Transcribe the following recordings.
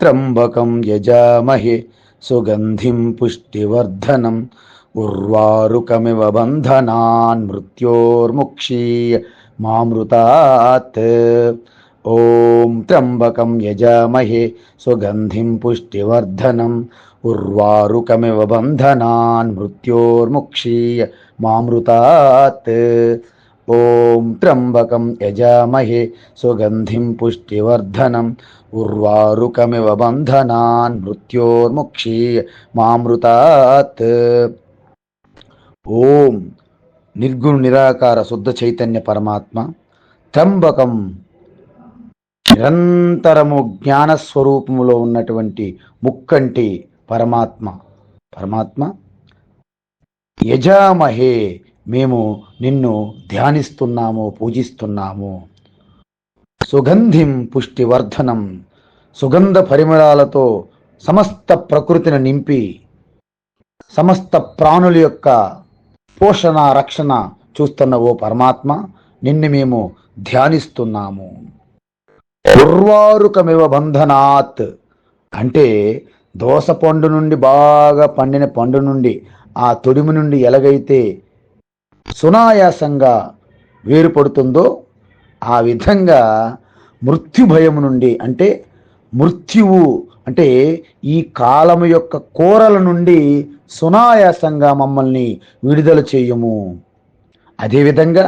త్రంబకం యజామహే సుగంధిం పుష్టివర్ధనం ఉర్వారుకమివ బంధనాన్ మృత్యోర్ముక్షీయ మామృతాత్ ఓం త్రంబకం యజామహే సుగంధిం పుష్టివర్ధనం ఉర్వారుకమివ బంధనాన్ మృత్యోర్ముక్షీయ మామృతాత్ ఓం త్రంబకం యజామహే సుగంధిం పుష్టివర్ధనం. ఉర్వారుకమివ బంధనాన్ మృత్యోర్ముక్షీయ మామృతాత్. ఓం నిర్గుణ నిరాకార శుద్ధ చైతన్య పరమాత్మ. త్రంబకం నిరంతరము జ్ఞానస్వరూపములో ఉన్నటువంటి ముక్కంటి పరమాత్మ. పరమాత్మ యజామహే మేము నిన్ను ధ్యానిస్తున్నాము పూజిస్తున్నాము. సుగంధిం పుష్టివర్ధనం సుగంధ పరిమళాలతో సమస్త ప్రకృతిని నింపి సమస్త ప్రాణుల యొక్క పోషణ రక్షణ చూస్తున్న ఓ పరమాత్మ నిన్ను మేము ధ్యానిస్తున్నాము. ఉర్వారుకమివ బంధనాత్ అంటే దోస పండు నుండి బాగా పండిన పండు నుండి ఆ తొడిమి నుండి ఎలాగైతే సునాయాసంగా వేరుపడుతుందో ఆ విధంగా మృత్యు భయం నుండి అంటే మృత్యువు అంటే ఈ కాలము యొక్క కోరల నుండి సునాయాసంగా మమ్మల్ని విడుదల చేయము. అదేవిధంగా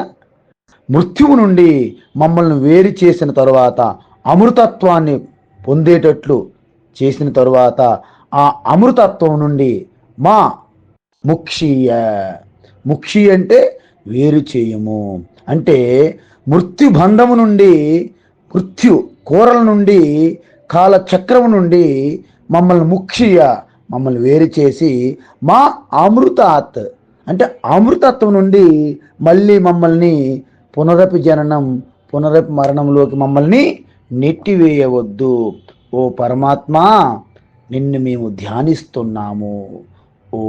మృత్యువు నుండి మమ్మల్ని వేరు చేసిన తరువాత అమృతత్వాన్ని పొందేటట్లు చేసిన తరువాత ఆ అమృతత్వం నుండి మా ముక్షీయ ముక్షి అంటే వేరు చేయము. అంటే మృత్యు బంధము నుండి మృత్యు కూరల నుండి కాలచక్రము నుండి మమ్మల్ని ముక్షియ మమ్మల్ని వేరు చేసి మా అమృతాత్ అంటే అమృతత్వం నుండి మళ్ళీ మమ్మల్ని పునరపి జననం పునరపి మరణంలోకి మమ్మల్ని నెట్టివేయవద్దు. ఓ పరమాత్మ నిన్ను మేము ధ్యానిస్తున్నాము. ఓ